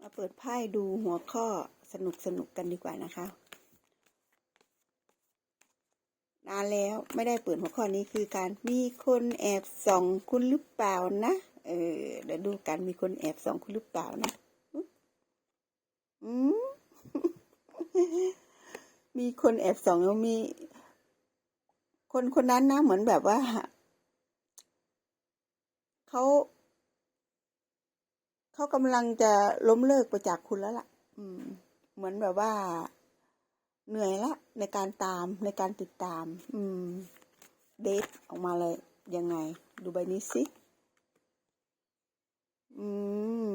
มาเปิดไพ่ดูหัวข้อสนุกสนุกกันดีกว่านะคะ นานแล้วไม่ได้เปิดหัวข้อนี้คือการมีคนแอบส่องคุณหรือเปล่านะ เออเดี๋ยวดูกันมีคนแอบส่องคุณหรือเปล่านะอืมมีคนแอบส่องแล้วมี คนคนนั้นนะเหมือนแบบว่าเขา เขากำลังจะล้มเลิกไปจากคุณแล้วล่ะ อืม เหมือนแบบว่า เหนื่อยละ ในการตามในการติดตาม อืม เดทออกมาเลย ยังไง ดูใบนี้สิ อืม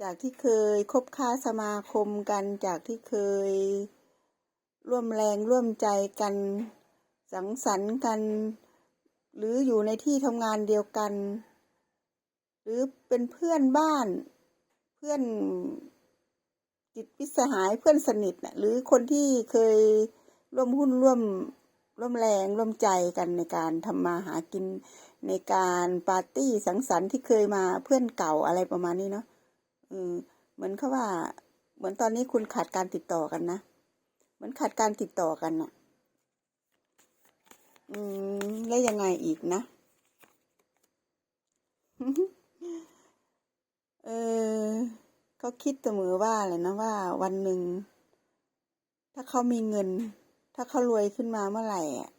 จากที่เคยคบค้าสมาคมกัน จากที่เคย ร่วมแรงร่วมใจกัน สังสรรค์กัน หรืออยู่ในที่ทำงานเดียวกัน หรือเป็นเพื่อนบ้าน เพื่อนจิตพิสหายเพื่อนสนิทน่ะหรือคนที่เคยร่วมหุ้นร่วมร่วมแรงร่วมใจกันในการทำมาหากินในการปาร์ตี้สังสรรค์ที่เคยมาเพื่อนเก่าอะไรประมาณนี้เนาะอืมเหมือนเขาว่า เหมือนตอนนี้คุณขาดการติดต่อกันนะเหมือนขาดการติดต่อกันน่ะ อืม แล้วยังไงอีกนะ เออเขาคิดเสมอว่าเลยนะว่าวันหนึ่ง ถ้าเขามีเงิน ถ้าเขารวยขึ้นมาเมื่อไหร่อะ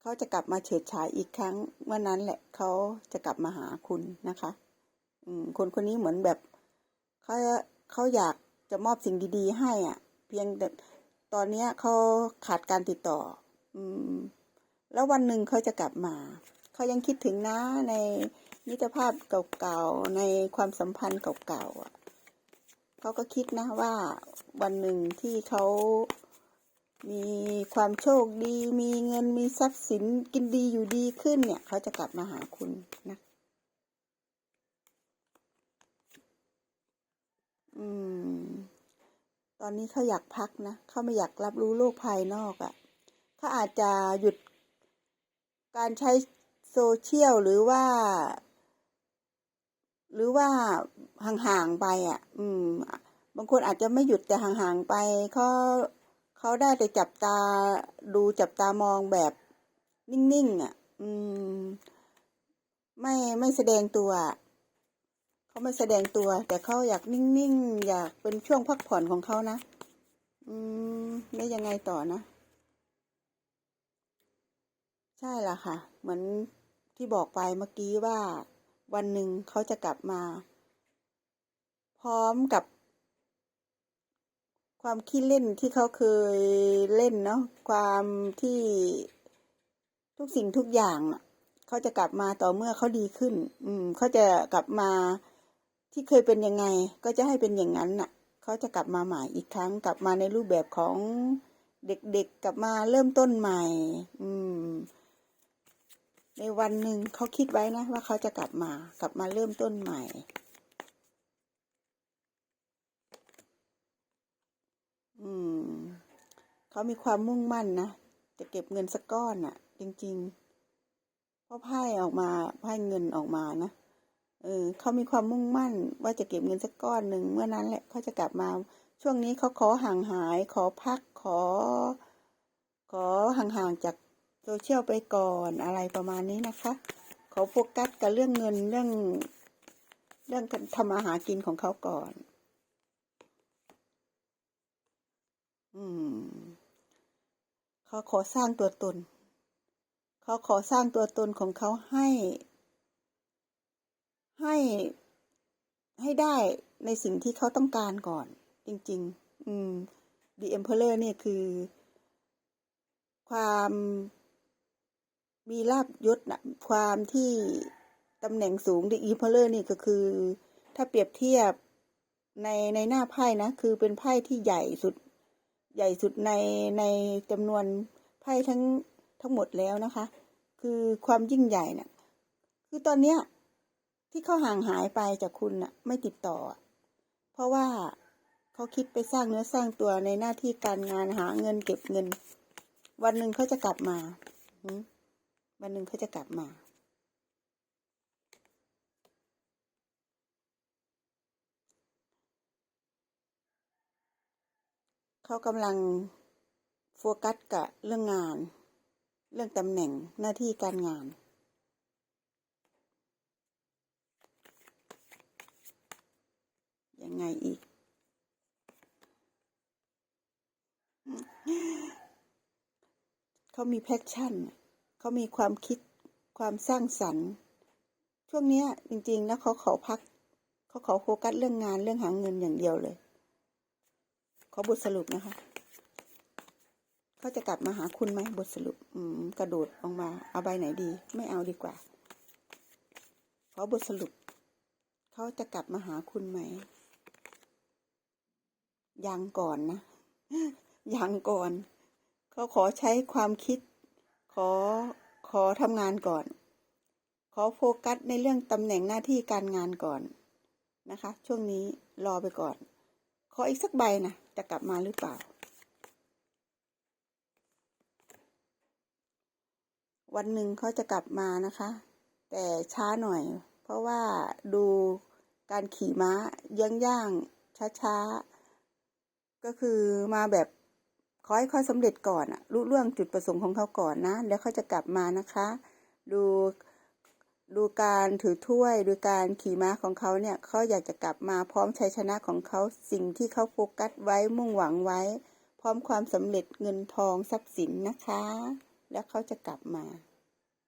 เขาจะกลับมาเฉิดฉายอีกครั้งเมื่อนั้นแหละเขาจะกลับมาหาคุณนะคะ อืม คนคนนี้เหมือนแบบเขาเขาอยากจะมอบสิ่งดีๆ ให้อะ เพียงแต่ตอนเนี้ยเขาขาดการติดต่อ อืม แล้ววันหนึ่งเขาจะกลับมาเขายังคิดถึงนะใน มิตรภาพเก่าๆในความสัมพันธ์เก่าๆอะเขาก็คิดนะว่าวันหนึ่งที่เขามีความโชคดี มีเงินมีทรัพย์สินกินดีอยู่ดีขึ้นเนี่ย เขาจะกลับมาหาคุณนะอืม ตอนนี้เขาอยากพักนะเขาไม่อยากรับรู้โลกภายนอกอะ่ะเขาอาจจะหยุดการใช้โซเชียลหรือว่า หรือว่าห่างๆไปอะ อืม บางคนอาจจะไม่หยุดแต่ห่างๆไปเขาเขาได้แต่จับตาดูจับตามองแบบนิ่งๆอะ อืม ไม่ไม่แสดงตัวเขาไม่แสดงตัว แต่เขาอยากนิ่งๆอยากเป็นช่วงพักผ่อนของเขานะอืมแล้ยังไงต่อนะ ใช่ละค่ะ เหมือนที่บอกไปเมื่อกี้ว่า วันหนึ่งเขาจะกลับมา พร้อมกับ ความขี้เล่นที่เขาเคยเล่นเนาะความที่ทุกสิ่งทุกอย่างเขาจะกลับมาต่อเมื่อเขาดีขึ้น อืมเขาจะกลับมาที่เคยเป็นยังไง ก็จะให้เป็นอย่างนั้นน่ะเขาจะกลับมาใหม่อีกครั้ง กลับมาในรูปแบบของเด็กๆกลับมาเริ่มต้นใหม่ อืม ในวันหนึ่งเขาคิดไว้นะว่าเขาจะกลับมากลับมาเริ่มต้นใหม่ อืมเขามีความมุ่งมั่นนะจะเก็บเงินสักก้อนน่ะ จริงๆเพราะไพ่ออกมาไพ่เงินออกมานะเออเขามีความมุ่งมั่น ว่าจะเก็บเงินสักก้อนหนึ่งเมื่อนั้นแหละเขาจะกลับมา ช่วงนี้เขาขอห่างหาย ขอพักขอ ขอห่างๆจาก โซเชียลไปก่อนอะไรประมาณนี้นะคะ เขอโฟกัสกับเรื่องเงินเรื่อง เรื่องการทำอาหารกินของเขาก่อน อืม เขาขอสร้างตัวตน เขาขอสร้างตัวตนของเขาให้ ให้ให้ได้ในสิ่งที่เขาต้องการก่อน จริง ๆ อืม The Emperor เนี่ยคือ ความ มีลาบยศนะความที่ตำแหน่งสูง The Emperor นี่ก็คือ ถ้าเปรียบเทียบในในหน้าไพ่นะ คือเป็นไพ่ที่ใหญ่สุด ใหญ่สุดในในจำนวนไพ่ทั้งทั้งหมดแล้วนะคะ คือความยิ่งใหญ่น่ะ คือตอนเนี้ยที่เขาห่างหายไปจากคุณน่ะ ไม่ติดต่อ เพราะว่าเขาคิดไปสร้างเนื้อสร้างตัวในหน้าที่การงานหาเงินเก็บเงิน วันหนึ่งเขาจะกลับมาหืม วันหนึ่งเขาจะกลับมา เขากำลังโฟกัสกับเรื่องงาน เรื่องตำแหน่งหน้าที่การงานยังไงอีก เขามีแพชชั่น เขามีความคิดความสร้างสรรค์ช่วงนี้จริงๆแล้วเขาขอพัก เขาขอโฟกัสเรื่องงานเรื่องหาเงินอย่างเดียวเลย ขอบทสรุปนะคะ เขาจะกลับมาหาคุณไหมบทสรุป อืม กระโดดออกมา เอาใบไหนดี ไม่เอาดีกว่า ขอบทสรุป เขาจะกลับมาหาคุณไหมยังก่อนนะยังก่อน เขาขอใช้ความคิด ขอขอทำงานก่อน ขอโฟกัสในเรื่องตำแหน่งหน้าที่การงานก่อนนะคะ ช่วงนี้รอไปก่อน ขออีกสักใบนะจะกลับมาหรือเปล่า วันหนึ่งเขาจะกลับมานะคะ แต่ช้าหน่อย เพราะว่าดูการขี่ม้าย่างย่างช้าๆ ก็คือมาแบบ ขอให้เขาสำเร็จก่อนอะรู้เรื่องจุดประสงค์ของเขาก่อนนะ แล้วเขาจะกลับมานะคะ ดูดูการถือถ้วย ดูการขี่ม้าของเขาเนี่ยเขาอยากจะกลับมาพร้อมชัยชนะของเขาสิ่งที่เขาโฟกัสไว้มุ่งหวังไว้ พร้อมความสำเร็จเงินทองทรัพย์สินนะคะ แล้วเขาจะกลับมา